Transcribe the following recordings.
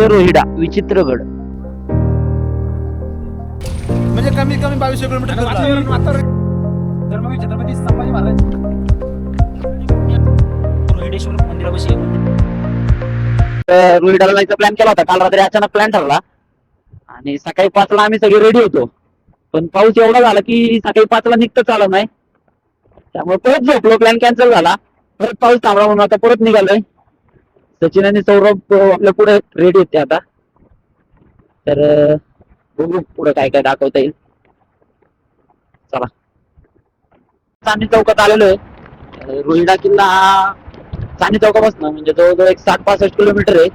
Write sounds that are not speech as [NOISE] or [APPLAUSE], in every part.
म्हणजे रोहिडा विचित्रगड म्हणजे कमी कमी बावीसशे किलोमीटर छत्रपती संभाजी महाराज रोहिडेश्वर मंदिरापाशी रोहिडाला जायचा प्लॅन केला होता. काल रात्री अचानक प्लॅन ठरला. आणि सकाळी पाचला आम्ही सगळे रेडी होतो. पण पाऊस एवढा झाला की सकाळी पाचला निघतं आलं नाही. त्यामुळे परत झोपलो. प्लॅन कॅन्सल झाला. परत पाऊस थांबला म्हणून आता परत निघालोय. सचिन आणि सौरभ आपल्या पुढे रेडी होते आता. तर बघू पुढे काय काय दाखवता येईल. चला. चांदी चौकात आलेलो आहे. रोहिडा किल्ला हा चांदी चौकापासून म्हणजे जवळजवळ एक साठ पासष्ट किलोमीटर आहे.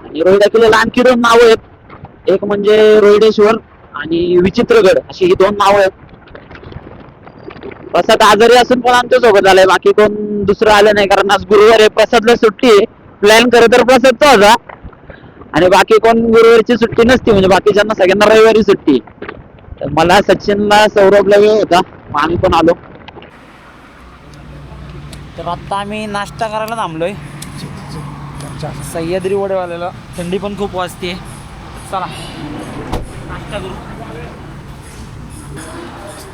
आणि रोहिडा किल्ल्याला आणखी दोन नावं आहेत. एक म्हणजे रोहिडेश्वर आणि विचित्रगड अशी ही दोन नावं आहेत. प्रसाद आजारी असून पण आमच्यासोबत आलाय बाकी कोण दुसरं आलं नाही कारण आज गुरुवार आहे प्रसादला सुट्टी आहे. प्लॅन करत तर प्रसादचा होता. आणि बाकी कोण गुरुवारची सुट्टी नसती म्हणजे बाकीच्यांना सगळ्यांना रविवारी सुट्टी तर मला सचिनला सौरभला वेळ होता. मग आम्ही पण आलो. तर आता आम्ही नाश्ता करायला थांबलोय. सह्याद्री वडेवाल्याला थंडी पण खूप वाजते चला नाश्ता करू.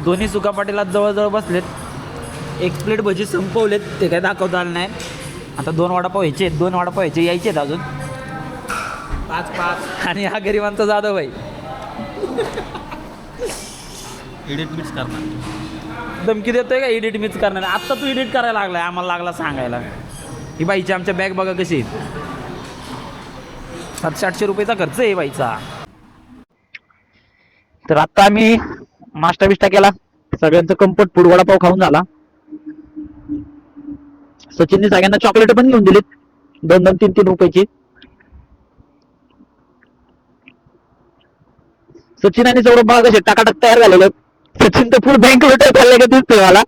दोन्ही सुकापाटीला जवळजवळ बसलेत. एक प्लेट भजी संपवलेत ते काय दाखवता आलं नाही. आता दोन वडापाव व्हायचे आहेत दोन वडापाव व्हायचे यायचे आहेत अजून. पाच पाच. आणि हा गरिबांचा जाधव भाई एडिट मिक्स करणार. धमकी देतोय का एडिट मीच करणार? आत्ता तू एडिट करायला लागलाय आम्हाला लागला सांगायला. ही बाईची आमच्या बॅग बघा कशी आहेत. सातशे आठशे रुपयाचा खर्च आहे बाईचा. तर आता आम्ही नाश्ता बिष्टा केला. सगळ्यांचं कम्फर्ट फूड वडापाव खाऊन झाला. सचिनने सगळ्यांना चॉकलेट पण घेऊन दिलीत. दोन दोन तीन तीन रुपयाची. सचिन आणि सौरभ बाग कसे टाकाटक तयार झालेले सचिन तर फुल बँक लुटाय चालले का दिसतोय मला.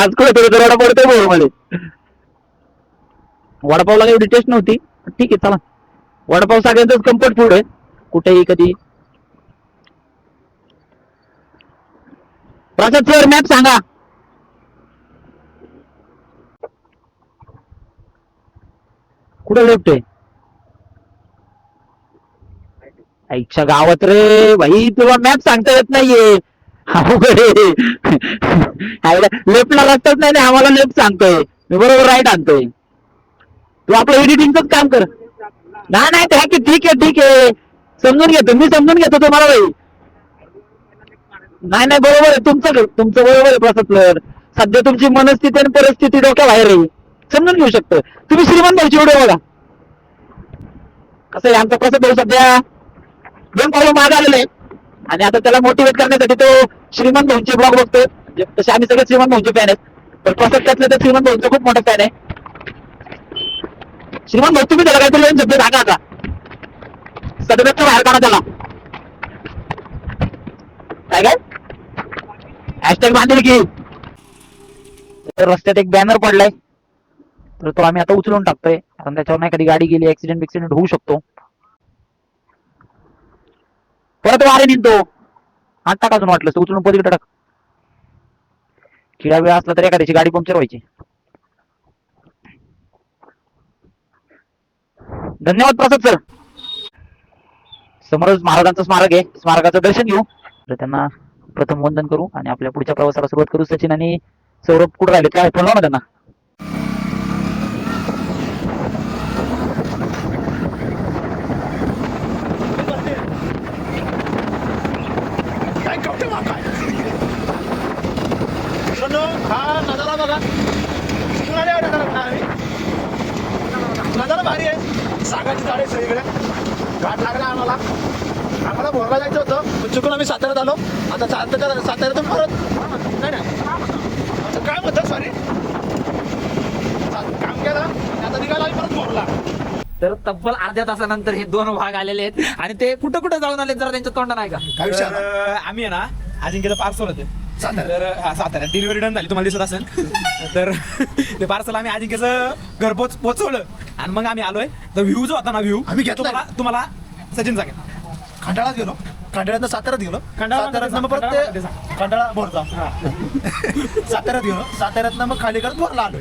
आज कुठे थोडं वडा पडतोय बोलमध्ये वडापावला एवढी टेस्ट नव्हती. ठीक आहे चला. वडापाव सगळ्यांचाच कम्फर्ट फूड आहे. कुठेही कधी प्रसाद सर मॅप सांगा. कुठे लेफ्ट आहे गावात रे भाई तुला मॅप सांगता येत नाहीये. लेफ्टला लागतच नाही आम्हाला लेफ्ट सांगतोय. मी बरोबर राईट आणतोय. तू आपलं एडिटिंगच काम कर. नाही नाही ते ठीक आहे ठीक आहे. समजून घेतो मी समजून घेतो तुम्हाला भाई नाही नाही बरोबर आहे. तुमचं तुमचं बरोबर आहे प्रसाद सर सध्या तुमची मनस्थिती आणि परिस्थिती डोक्या बाहेर आहे समजून घेऊ शकतो. तुम्ही श्रीमंत भाऊची व्हिडिओ बघा कसं आहे आमचा प्रसाद भाऊ सध्या दोन पावलं माग आलेले आहे. आणि आता त्याला मोटिवेट करण्यासाठी तो श्रीमंत भाऊंचे ब्लॉग बघतोय. म्हणजे तसे आम्ही सगळे श्रीमंत भाऊंचे फॅन आहेत. पण प्रसाद त्यातले तर श्रीमंत भाऊंचा खूप मोठा फॅन आहे. श्रीमंत भाऊ तुम्ही त्याला काहीतरी दोन शब्द सांगा आता. सदव्यक्त बाहेर काढा त्याला. काय काय? हॅशटॅग बांधील की. तर रस्त्यात एक बॅनर पडलाय. तर तो आम्ही आता उचलून टाकतोय. कारण त्याच्यावर नाही कधी गाडी गेली ऍक्सिडेंट बिक्सिडेंट होऊ शकतो. परत वारे निघतो. हात टाकाजून वाटलं उचलून पलीकडे टाक. किडा वेळ असला तर एखाद्याची गाडी पंक्चर व्हायची. धन्यवाद प्रसाद सर समोरच महाराजांचं स्मारक आहे. स्मारकाचं दर्शन घेऊ. तर त्यांना प्रथम वंदन करू आणि आपल्या पुढच्या प्रवासाला सुरुवात करू. सचिन आणि सौरभ कुठे राहिले? काय फोन लावा ना त्यांना मित्रांनो, हा नजारा बघा कुठून आले हा नजारा बघा आम्ही. नजारा भारी आहे सागाची झाडे सगळीकडे घाट लागला आम्हाला आम्हाला भोरला जायचं होतं पण चुकून आम्ही साताऱ्यात आलो आता साताऱ्यात साताऱ्यातून परत नाही नाही आता काय म्हणतात सॉरी काम केलं आणि आता निघाला आम्ही परत भोरला तर तब्बल अर्ध्या तासानंतर हे दोन भाग आलेले आहेत. आणि ते कुठं कुठं जाऊन आले जरा त्यांच्या तोंड नाही का काय विषय तर, अं, आम्ही आहे ना अजिंक्यचं पार्सल होते. तर हा, साताऱ्यात डिलिव्हरी डन झाली तुम्हाला दिसत असेल. तर [LAUGHS] ते पार्सल आम्ही अजिंक्यचं घर पोच पोचवलं. आणि मग आम्ही आलोय. तर व्ह्यू जो होता ना व्ह्यू आम्ही घेतलाय. तुम्हाला तुम्हाला सचिन सांगेल खंडाळात गेलो. खंडाळ्यात साताऱ्यात गेलो. खंडाळा साताऱ्यात मग खंडाळा परत ते खंडाळा बोरचा [LAUGHS] साताऱ्यात गेलो. साताऱ्यात मग खाली करत बोरला आलोय.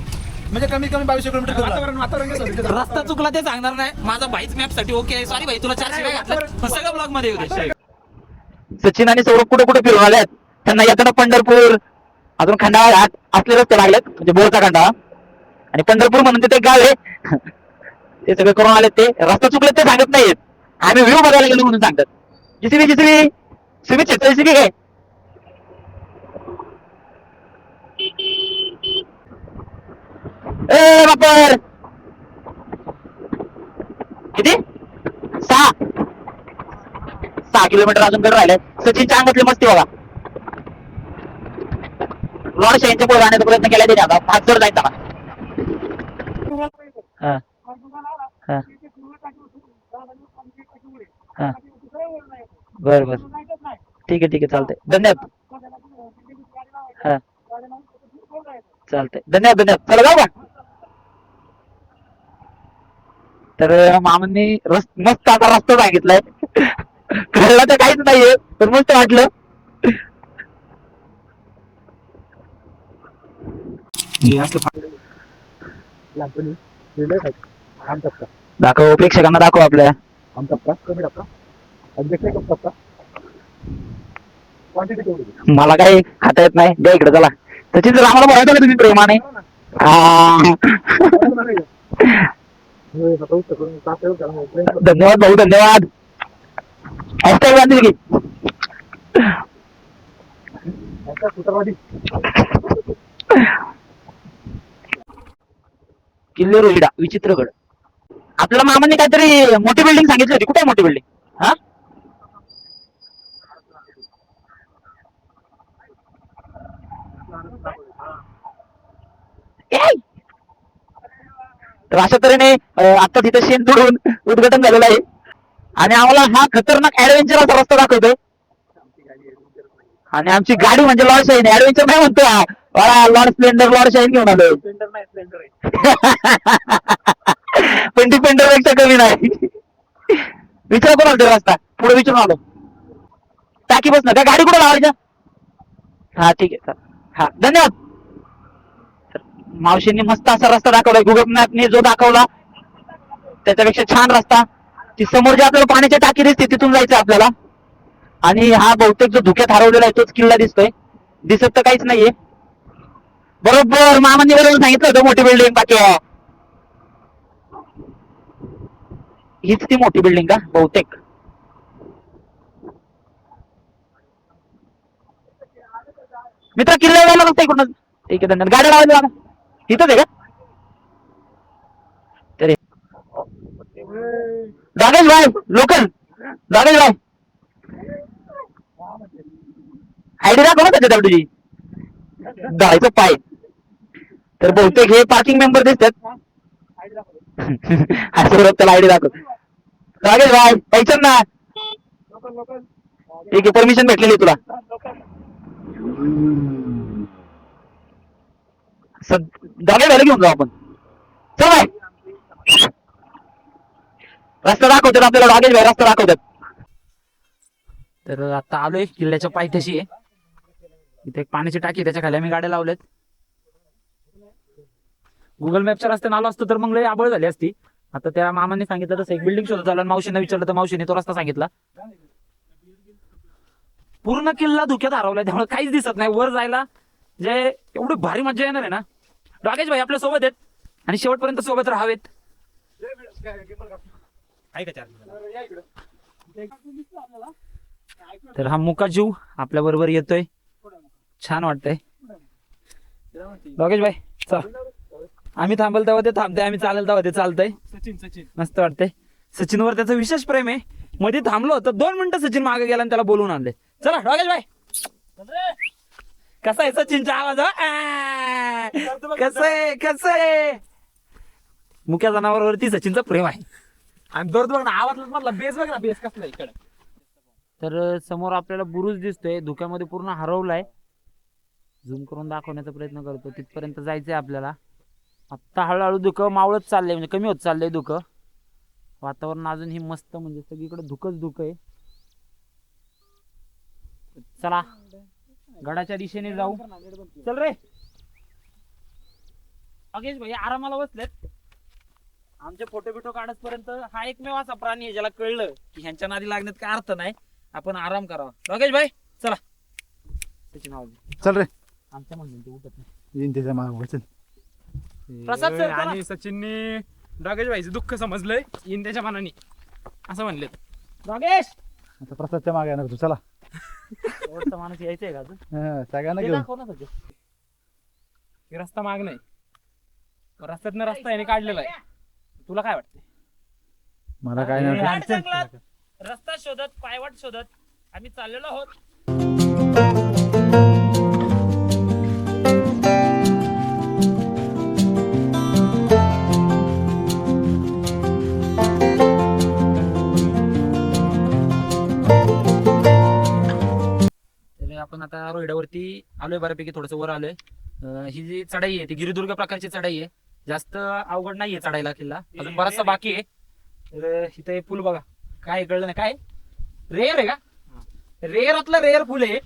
म्हणजे कमी कमी बावीसशे किलोमीटर फिरला. वातावरण वातावरण कसं होतं? तिथं? रस्ता चुकला ते सांगणार नाही. माझा भाईच मॅपसाठी ओके आहे. सॉरी भाई तुला चार शिवाय घातलं पण सगळं ब्लॉगमध्ये सचिन आणि सौरभ कुठे कुठे फिरून आल्यात त्यांना येताना पंढरपूर अजून खंडाळा घाट असले रस्ते लागलेत. म्हणजे बोरचा खंडाळा. आणि पंढरपूर म्हणून तिथे एक गाव आहे. [LAUGHS] ते सगळे करून आलेत ते. रस्ता चुकले ते सांगत नाहीत आम्ही व्ह्यू बघायला गेलो म्हणून सांगतात. जिसीबी जिसीबी सिबी छेत्र जिसीबी काय? ए बापर! किती? सहा. सहा किलोमीटर अजून कडे राहिले सचिनच्या अंगातली मस्ती बघा. लॉर्ड शाहींच्या पुढे जाण्याचा प्रयत्न केला तिने आता. पाच जर जायचा बर बर. ठीक आहे ठीक आहे. चालतंय. धन्यवाद. हा. चालतंय. धन्यवाद धन्यवाद. चला जाऊ का? तर मामांनी मस्त आता रस्ता सांगितलाय. कळलं तर काहीच नाहीये पण मस्त वाटलं. दाखव प्रेक्षकांना दाखव आपल्या. मला काही खाता येत नाही. द्या इकडे चला. जर आम्हाला बोलायचं का तुम्ही प्रेमाने? हा. धन्यवाद भाऊ धन्यवाद हॅशटॅग बांधील की किल्ले रोहिडा विचित्रगड आपल्या मामाने काहीतरी मोठी बिल्डिंग सांगितली होती कुठे मोठी बिल्डिंग हा ए! तर अशा तऱ्हेने आता तिथे शेण तोडून उद्घाटन झालेलं आहे. आणि आम्हाला हा खतरनाक ऍडव्हेंचर असा रस्ता दाखवतोय. आणि आमची गाडी म्हणजे लॉर्ड शाईन ऍडव्हेंचर नाही म्हणतो हा. बाळा, लॉर्ड स्प्लेंडर लॉर्ड शाईन घेऊन आलो [LAUGHS] पण डिपेंडरपेक्षा कमी नाही. विचार कोण आलो रस्ता. पुढे विचारून आलो. टाकी बस ना. का गाडी कुठे लावायच्या? हा ठीक आहे. चल. हा धन्यवाद. मावशींनी मस्त असा रस्ता दाखवलाय गुगल मॅपने जो दाखवला त्याच्यापेक्षा छान रस्ता. ती समोर जे आपल्याला पाण्याची टाकी दिसते तिथून जायचं आपल्याला. आणि हा बहुतेक जो धुक्यात हरवलेला आहे तोच किल्ला दिसतोय. दिसत तर काहीच नाहीये. बरोबर मामांनी बरोबर सांगितलं होतं मोठी बिल्डिंग बाकी हीच ती मोठी बिल्डिंग का? बहुतेक. मित्र किल्ला जायला इकडून. ठीक आहे धन्यवाद. गाड्या लावायला लागा इथंच आहे का? तरी. दागेश भाई लोकल दागेश भाई. आयडी दाखव ना त्याच्यात तुझी दहायचं पाय. तर बहुतेक हे पार्किंग मेंबर दिसतात. हा सुरत त्याला आयडी दाखव. रागेश भाई पैचन ना. ठीक आहे परमिशन भेटलेली तुला. जागा झालं घेऊन जाऊ आपण. चला. रस्ता दाखवतात आपल्याला रागेश भाई रस्ता दाखवतात. तर आता आलोय किल्ल्याच्या पायथ्याशी. आहे इथे एक पाण्याची टाकी त्याच्याखाली आम्ही गाड्या लावल्यात. गुगल मॅपच्या रस्त्याने आलो असतो तर मग लय आबळ झाली असती. आता त्या मामाने सांगितलं तसं एक बिल्डिंग शोधत झालं मावशीने विचारलं तर मावशीने तो रस्ता सांगितला. पूर्ण किल्ला धुक्यात हरवलाय त्यामुळे काहीच दिसत नाही. वर जायला जे एवढी भारी मजा येणार आहे ना. राकेश भाई आपल्यासोबत आहेत आणि शेवटपर्यंत सोबत राहावेत. तर हा मुका जीव आपल्या बरोबर येतोय. छान वाटतंय. योगेश भाई चल. आम्ही थांबल तेव्हा ते थांबतंय आम्ही चालेल तेव्हा ते चालतंय. सचिन सचिन. मस्त वाटतंय. सचिनवर त्याचं विशेष प्रेम आहे. मध्ये थांबलो होतं दोन मिनिटं सचिन मागे गेला आणि त्याला बोलवून आणले. चला योगेश भाई कसा आहे सचिनचा आवाज कसं आहे कसं आहे? मुक्या जनावरांवरती सचिनचं प्रेम आहे. आणि दर्द बघ ना आवाज मधला बेस बघ ना बेस कसला इकडे. तर समोर आपल्याला बुरुज दिसतोय धुक्यामध्ये पूर्ण हरवलाय. झूम करून दाखवण्याचा प्रयत्न करतो तिथपर्यंत जायचंय आपल्याला. आत्ता हळूहळू धुकं मावळत चाललंय म्हणजे कमी होत चाललंय धुकं. वातावरण अजूनही मस्त म्हणजे सगळीकडे धुकंच धुकं आहे. चला. गडाच्या दिशेने जाऊ. चल रे. योगेश भाई आरामाला बसलेत. आमचे फोटो बिटो काढतपर्यंत हा एकमेव असा प्राणी आहे ज्याला कळलं की ह्यांच्या नादी लागण्यात काय अर्थ नाही. आपण आराम करावा. योगेश भाई चला. त्याचे नाव. चल रे. आमच्या म्हणून ते उठत नाही. येईन त्याच्यामागे चल प्रसाद चला. आणि सचिनने डागेश भाईचं दुःख समजलंय. इन त्याच्या मनाने. असं म्हणले योगेश आता प्रसादच्या मागे येणार तू चला. [LAUGHS] शेवटचा माणूस यायचंय का अजून? हा, सगळ्यांना ते घेऊन. दाखव ना. रस्ता माग नाही. रस्त्यातनं रस्ता याने काढलेला आहे. तुला काय वाटतं मला काय नाही रस्ता शोधत पायवाट शोधत आम्ही चाललेलो आहोत. रोहिडावरती आलोय बऱ्यापैकी थोडस वर आलोय. अं, ही जी चढाई आहे ती गिरिदुर्ग प्रकारची चढाई आहे. जास्त अवघड नाहीये चढायला किल्ला. अजून बराचसा बाकी आहे. तर इथं हे पूल बघा. काय कळलं नाही. काय? रेअर आहे का? रेअरातलं रेअर फुल आहे.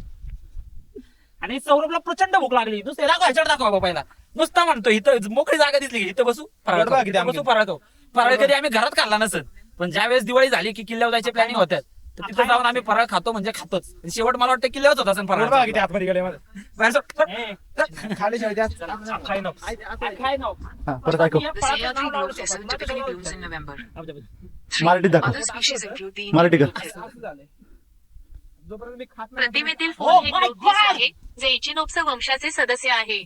आणि सौरभला प्रचंड भूक लागली. नुसते दाखवा ह्याच्यावर दाखवा बाबा पहिला. नुसता म्हणतो इथं मोकळी जागा दिसली की इथं बसू फराळ बघा खाऊ, किती इथं बसू. फराळ खाऊ फराळ कधी आम्ही घरात खाल्ला नसत. पण ज्या वेळेस दिवाळी झाली की किल्ल्यावर जायचे प्लॅनिंग होत्यात. तर तिथं जाऊन आम्ही फराळ खातो म्हणजे खातोच. आणि शेवट मला वाटतं किल्ल्यावरच होता असेल बघा किती फराळ आतमध्ये गेले बाहेर सोड. खाली. हा, परत ऐकू. typically blooms in November. मराठीत दाखव. Other species include the Marathi कर. प्रतिमेतील Oh फूल हे my ग्लोबदिस God! आहे जे इचिनोप्स वंशाचे सदस्य आहे.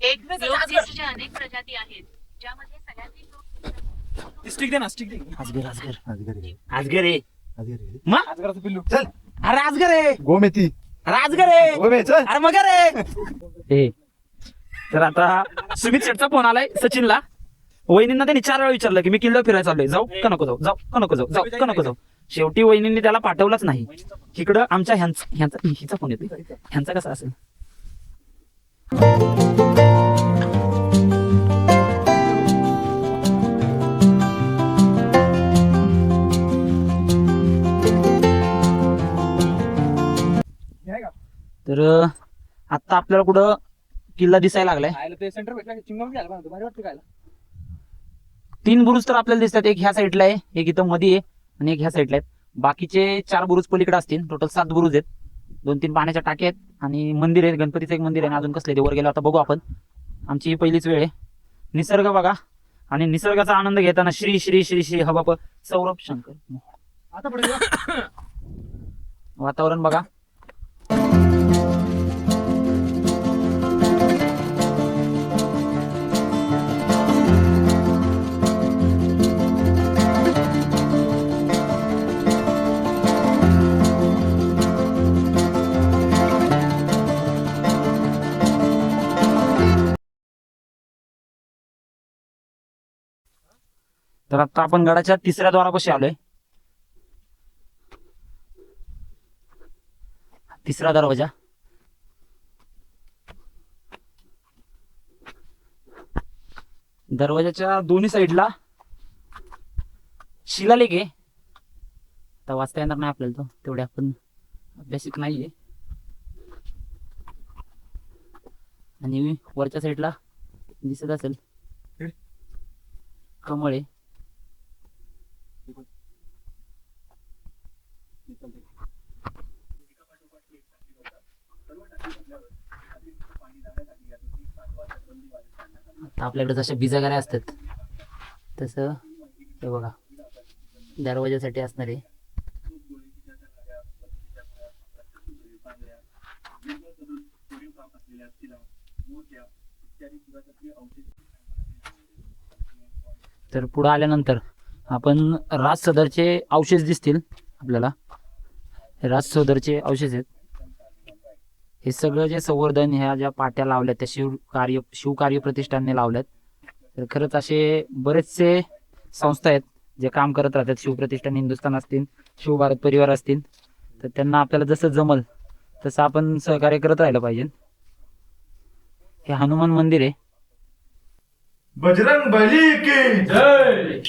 एक अनेक प्रजाती आहेत ज्यामध्ये सगळ्यात लोक स्टिक दे ना स्टिक दे. आजगर आजगर आजगर. आहे. आजगर आहे आजगर आहे. मग? आजगराचं पिल्लू चल. अरे आजगर आहे. गोमेती. आहे. गोमे चल. अरे मगर आहे ए तर आता सुमित शेटचा फोन आलाय सचिनला. वहिनींना त्यांनी चार वेळा विचारलं की मी किल्ला फिरायला चाललोय. जाऊ का नको जाऊ? जाऊ का नको जाऊ? जाऊ का नको जाऊ? शेवटी वहिनींनी त्याला पाठवलंच नाही. इकडं आमच्या ह्यांचा ह्यांचा हिचा फोन येतोय. ह्यांचा कसा असेल? तर आता आपल्याला कुठं किल्ला दिसायला लागलाय. तीन बुरुज तर आपल्याला दिसतात एक ह्या साईडला आहे एक इथं मध्ये आहे आणि एक ह्या साईडला आहेत बाकीचे चार बुरुज पलीकडे असतील टोटल सात बुरुज आहेत. दोन तीन पाण्याच्या टाक्या आहेत आणि मंदिर आहे गणपतीचं एक मंदिर आहे अजून कसले ते वर गेलो आता बघू आपण. आमची ही पहिलीच वेळ आहे. निसर्ग बघा आणि निसर्गाचा आनंद घेताना श्री श्री श्री श्री हबाप सौरभ शंकर. आता. वातावरण बघा. तर आता आपण गडाच्या तिसऱ्या द्वारापाशी आलोय. तिसरा दरवाजा. दरवाजाच्या दोन्ही साईडला शिलालेख आहे. आता वाचता येणार नाही आपल्याला तो तेवढे आपण अभ्यासिक नाहीये. आणि वरच्या साईडला दिसत असेल. कमळ आहे. आपल्याकडे जशा बिजागाऱ्या असतात तसं हे बघा दरवाजासाठी असणारे तर पुढं आल्यानंतर आपण राज सदरचे अवशेष दिसतील आपल्याला. राज सदरचे अवशेष आहेत. हे सगळं जे संवर्धन ह्या ज्या पाट्या लावल्यात त्या शिव कार्य शिवकार्य प्रतिष्ठानने लावल्यात तर खरंच असे बरेचसे संस्था आहेत जे काम करत राहतात. शिवप्रतिष्ठान हिंदुस्थान असतील शिवभारत परिवार असतील तर त्यांना आपल्याला जसं जमल तसं आपण सहकार्य करत राहिलं पाहिजे. हे हनुमान मंदिर आहे. बजरंग बली की जय!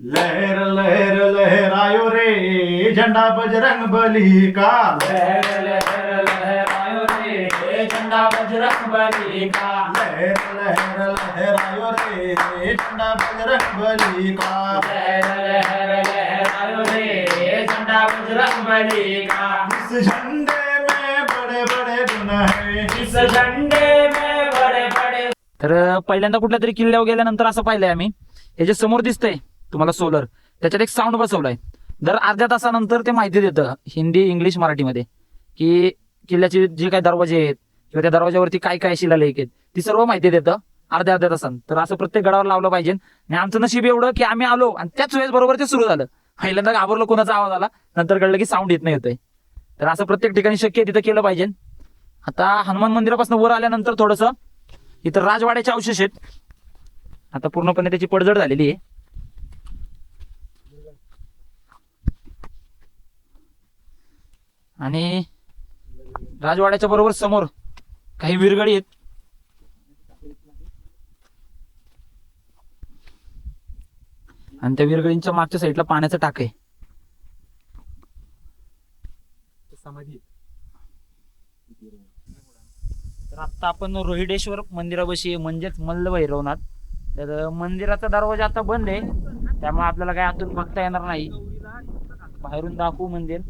लहर लहर लहरायो रे झंडा बजरंग बली का? झंडा बजरंग बली का? लहर लहर लहरायो रे झंडा बजरंग बली का? लहर लहर लहरायो रे झंडा बजरंग बली का? इस झंडे में बड़े बड़े गुण है। इस झंडे में बड़े बड़े तर पहिल्यांदा कुठल्या तरी किल्ल्यावर गेल्यानंतर असं पाहिलंय आम्ही. हे जे समोर दिसतंय तुम्हाला सोलर त्याच्यात एक साऊंड बसवलाय. दर अर्ध्या तासानंतर ते माहिती देतं हिंदी इंग्लिश मराठीमध्ये. की किल्ल्याचे जे काही दरवाजे आहेत किंवा त्या दरवाज्यावरती काय काय शिलालेख आहेत ती सर्व माहिती देतं अर्ध्या अर्ध्या तासानं. तर असं प्रत्येक गडावर लावलं पाहिजे. आणि आमचं नशीब एवढं की आम्ही आलो आणि त्याच वेळेस बरोबर ते सुरू झालं. पहिल्यांदा घाबरलो कोणाचा आवाज आला नंतर कळलं की साऊंड येत नाही होतंय. तर असं प्रत्येक ठिकाणी शक्य तिथं केलं पाहिजे. आता हनुमान मंदिरापासून वर आल्यानंतर थोडंसं इथं राजवाड्याचे अवशेष आहेत. आता पूर्णपणे त्याची पडझड झालेली आहे. आणि राजवाड्याच्या बरोबर समोर काही विरगडी आहेत. आणि त्या विरगडींच्या मागच्या साईडला पाण्याचं टाक आहे. तर आता आपण रोहिडेश्वर मंदिरापाशी म्हणजेच मल्ल भैरवनाथ तर मंदिराचा दरवाजा आता बंद आहे. त्यामुळे आपल्याला काय आतून बघता येणार नाही. बाहेरून दाखवू मंदिर.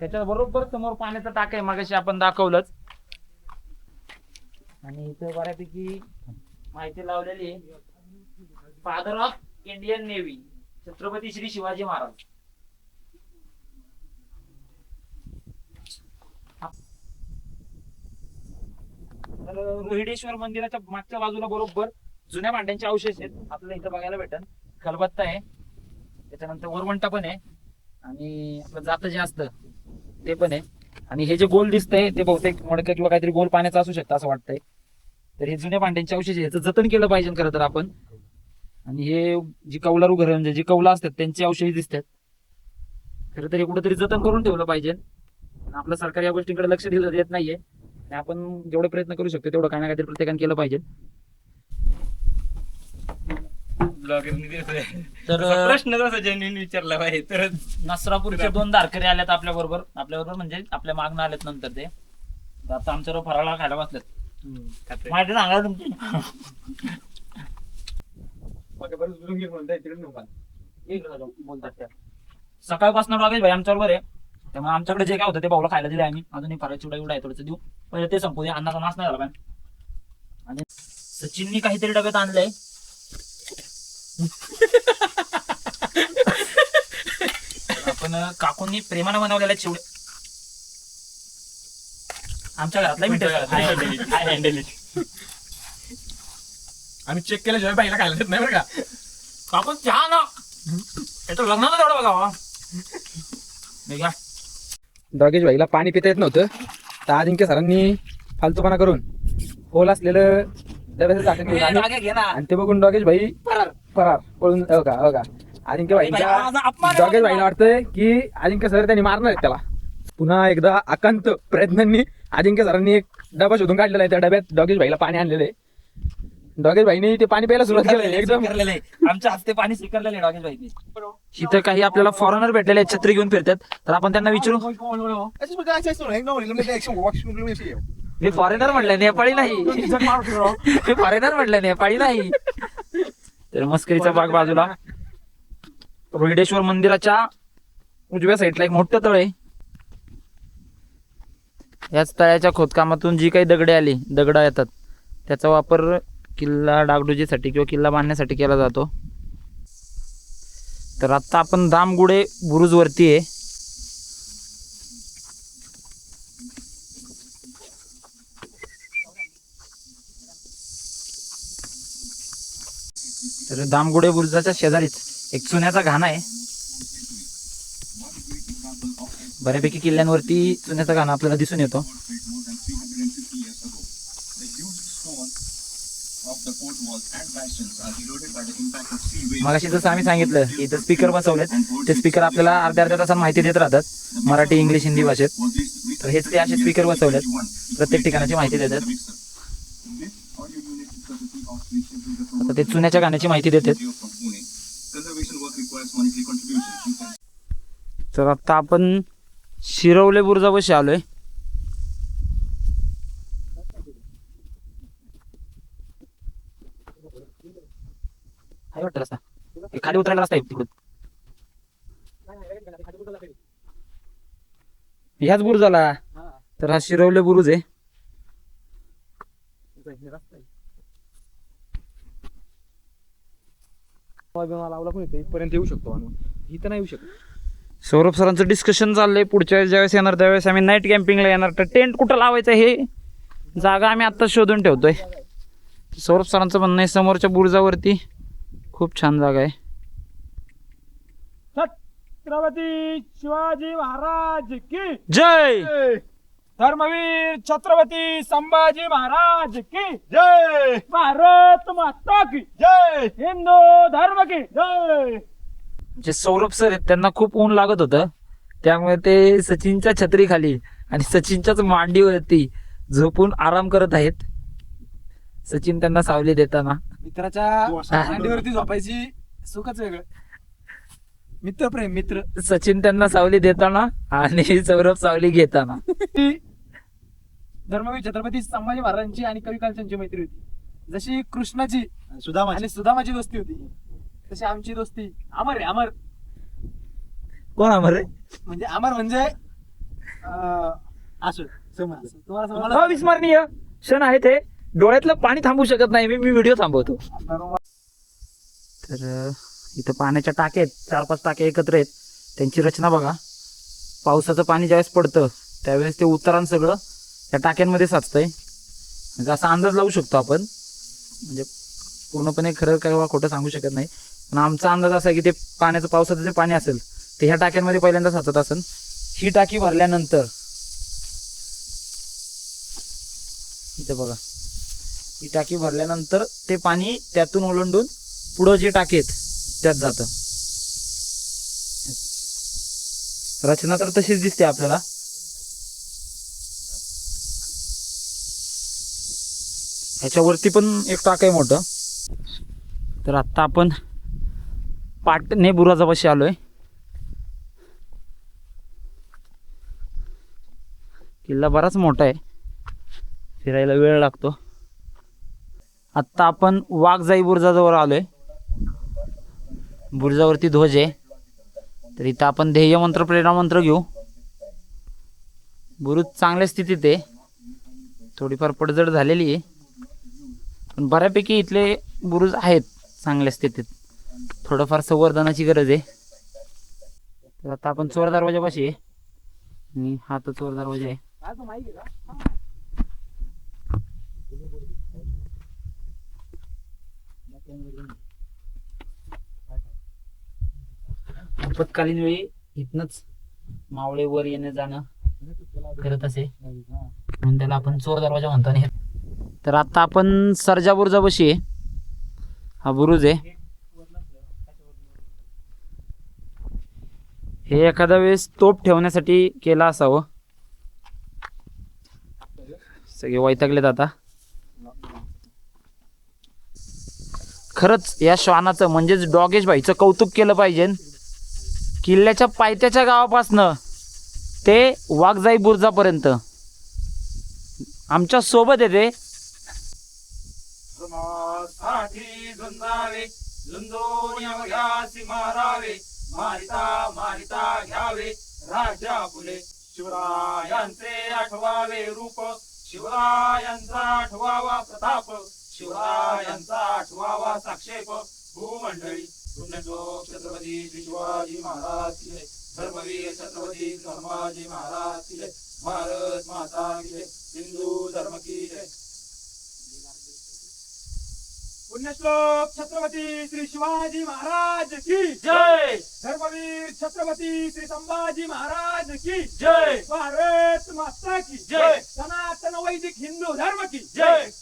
त्याच्या बरोबर समोर पाण्याचा टाक आहे मागाशी आपण दाखवलंच. आणि इथं बऱ्यापैकी माहिती लावलेली आहे. Father of Indian navy Chhatrapati Shri Shivaji Maharaj. तर रोहिडेश्वर मंदिराच्या मागच्या बाजूला बरोबर जुन्या भांड्यांचे अवशेष आहेत. आपल्याला इथं बघायला भेटन. खलबत्ता आहे. त्याच्यानंतर वरवंटा पण आहे. आणि आपलं जातं जे असतं ते पण आहे. आणि हे जे गोल दिसतंय ते बहुतेक मडकं किंवा काहीतरी गोल पाण्याचं असू शकतं असं वाटतंय. तर हे जुन्या भांड्यांचे अवशेष आहे याचं जतन केलं पाहिजे खरं तर आपण. आणि हे जी कौलारू घर म्हणजे जी कौला असतात त्यांचे अवशेष दिसतात. खरं तर हे कुठेतरी जतन करून ठेवलं पाहिजे. आपलं सरकार या गोष्टींकडे लक्ष दिलं देत नाहीये. आणि आपण जेवढे प्रयत्न करू शकतो तेवढं काही ना काहीतरी प्रत्येकाने केलं पाहिजे. तर प्रश्न जेन्युन विचारला पाहिजे तर नसरापूरचे दोन दारकरी आलेत आपल्या बरोबर. आपल्या बरोबर म्हणजे आपल्या मागणं आलेत नंतर ते. तर आता आमच्या फराळा खायला बसलेत. माहिती सांगा तुमची. बोलतात त्या. सकाळपासून रागेश भाई आमच्या बरोबर आहे त्यामुळे आमच्याकडे जे काय होतं ते भाऊला खायला दिले आम्ही. अजूनही फराळ चिवडा एवढा आहे थोडंसं देऊ. पहिले ते संपू दे अन्नाचा नाश नाही झाला पाहिजे आणि सचिननी काहीतरी डब्यात आणलंय. आपण काकूंनी प्रेमानं बनवलेल्या चिवडे. आमच्या घरातला मिठे आम्ही चेक केल्याशिवाय बाईला खायला देत नाही बरं का. काकून चहा ना याचं लग्न ना तेवढं बघावा. हे घ्या. डॉगेश भाईला पाणी पिता येत नव्हतं. तर अजिंक्य सरांनी फालतूपणा करून ओल असलेलं डब्याचं आणि ते बघून डॉगेश भाई फरार पळून हो का हो का अजिंक्य भाईंच्या. भाईला वाटतंय की अजिंक्य सर त्यांनी मारणार आहेत त्याला. पुन्हा एकदा अकांत प्रयत्नांनी अजिंक्य सरांनी एक डबा शोधून काढलेला आहे. त्या डब्यात डॉगेश भाईला पाणी आणलेलं आहे. डॉगेश भाईने ते पाणी प्यायला सुरुवात केली एकदम. आमच्या हस्ते पाणी स्वीकारलेलं आहे डॉगेश भाईने. इथं काही आपल्याला फॉरेनर भेटलेले आहेत छत्री घेऊन फिरतात. तर आपण त्यांना विचारू. मी फॉरेनर म्हटलं नेपाळी नाही. [LAUGHS] मी फॉरेनर म्हटलं नेपाळी नाही. तर मस्करीचा बाग बाजूला. रोहिडेश्वर मंदिराच्या उजव्या साईडला एक मोठं तळ आहे. याच तळ्याच्या खोदकामातून जी काही दगडे आली दगडं येतात त्याचा वापर किल्ला डागडुजीसाठी किंवा किल्ला बांधण्यासाठी केला जातो. तर आता आपण दामगुडे बुरुजवरती आहे. तर दामगुडे बुरुजाच्या शेजारीच एक चुन्याचा घाणा आहे. बऱ्यापैकी किल्ल्यांवरती चुन्याचा घाणा आपल्याला दिसून येतो. मगाशी जसं आम्ही सांगितलं की इथं स्पीकर बसवलेत. ते स्पीकर आपल्याला अर्ध्या अर्ध्या तासात माहिती देत राहतात. मराठी इंग्लिश हिंदी भाषेत. तर हेच ते असे स्पीकर बसवलेत. प्रत्येक ठिकाणाची माहिती देतात. ते जुन्याच्या गाण्याची माहिती देतात. तर आता आपण शिरवले बुर्जापाशी आलोय. वाटतं खाली उतरायला रस्ता आहे ह्याच बुरुजाला. तर हा शिरवले बुरुज आहे. लावला पण इथे इथपर्यंत येऊ शकतो माणूस इथं नाही येऊ शकत. सौरभ सरांचं डिस्कशन चाललंय पुढच्या वेळेस ज्यावेळेस येणार त्यावेळेस आम्ही नाईट कॅम्पिंगला येणार. तर टेंट कुठं लावायचं हे जागा आम्ही आत्ताच शोधून ठेवतोय. सौरभ सरांचं म्हणणं आहे समोरच्या बुरुजावरती खूप छान जागा आहे. छत्रपती शिवाजी महाराज की जय! धर्मवीर छत्रपती संभाजी महाराज की जय। भारत माता की। जय। हिंदू धर्म की। जय। जे सौरभ सर आहेत त्यांना खूप ऊन लागत होतं. त्यामुळे ते सचिनच्या छत्रीखाली आणि सचिनच्याच मांडीवरती झोपून आराम करत आहेत. सचिन त्यांना सावली देताना. मित्राच्या मांडीवरती झोपायची सुखच वेगळं. मित्रप्रेम मित्र. सचिन त्यांना सावली देताना आणि सौरभ सावली घेताना. धर्मवीर छत्रपती संभाजी महाराजांची आणि कवी कालच्यांची मैत्री होती. जशी कृष्णाची सुदामा आणि सुदामाची दोस्ती होती. तशी आमची दोस्ती अमर आहे अमर. कोण आमर म्हणजे अमर म्हणजे अं, असं समज. तुम्हाला समजलं? अविस्मरणीय. क्षण आहे ते डोळ्यातलं पाणी थांबू शकत नाही. मी मी व्हिडिओ थांबवतो. तर अं, इथं पाण्याच्या टाक्या आहेत चार पाच टाक्या एकत्र आहेत. त्यांची रचना बघा. पावसाचं पाणी ज्यावेळेस पडतं त्यावेळेस ते उतारान सगळं त्या टाक्यांमध्ये साचतंय. म्हणजे असा अंदाज लावू शकतो आपण. म्हणजे पूर्णपणे खरं किंवा खोटं सांगू शकत नाही. पण आमचा अंदाज असा आहे की ते पाण्याचं पावसाचं जे पाणी असेल ते ह्या टाक्यांमध्ये पहिल्यांदा साचत असेल ही टाकी भरल्यानंतर इथं बघा. ही टाकी भरल्यानंतर ते पाणी त्यातून ओलांडून पुढं जे टाकी आहेत त्यात जातं. रचना तर तशीच दिसते आपल्याला. ह्याच्यावरती पण एक टाक आहे मोठं. तर आत्ता आपण पाटणे बुराजापाशी आलोय. किल्ला बराच मोठा आहे. फिरायला वेळ लागतो. आत्ता आपण वाघजाई बुर्जाजवळ आलोय. बुरुजावरती ध्वज आहे. तर इथं आपण ध्येय मंत्र प्रेरणा मंत्र घेऊ. बुरुज चांगल्या स्थितीत आहे. थोडीफार पडझड झालेली आहे. पण बऱ्यापैकी इथले बुरुज आहेत चांगल्या स्थितीत. थोडंफार संवर्धनाची गरज आहे. तर आता आपण चोर दरवाजापाशी आहे. आणि हा तर चोर दरवाजा आहे. आपत्कालीन वेळी इथनच मावळे वर येणं जाणं करत असे. म्हणून त्याला आपण चोर दरवाजा म्हणतो आणि तर आता आपण सरजा बुरुजापाशी आहे. हा बुरुज आहे. हे एखाद्या वेळेस तोप ठेवण्यासाठी केला असावं. सगळे वैतागलेत आता. खरंच या श्वानाचं म्हणजेच डॉगेश भाईचं कौतुक केलं पाहिजे. किल्ल्याच्या पायथ्याच्या गावापासनं ते वाघजाई बुर्जापर्यंत. आमच्यासोबत येते ते. साठी झुंजावे घ्यावे राजा फुले. शिवरायांचे आठवावे रूप शिवरायांचा आठवावा प्रताप शिवरायांचा आठवावा साक्षेप भूमंडळी. पुण्यश्लोक छत्रपती श्री शिवाजी महाराज की जय. धर्मवीर छत्रपती संभाजी महाराज की जय. भारत माता की जय. हिंदू धर्म की जय. पुण्यश्लोक छत्रपती श्री शिवाजी महाराज की जय. धर्मवीर छत्रपती श्री संभाजी महाराज की जय. भारत माता की जय. सनातन वैदिक हिंदू धर्म की जय.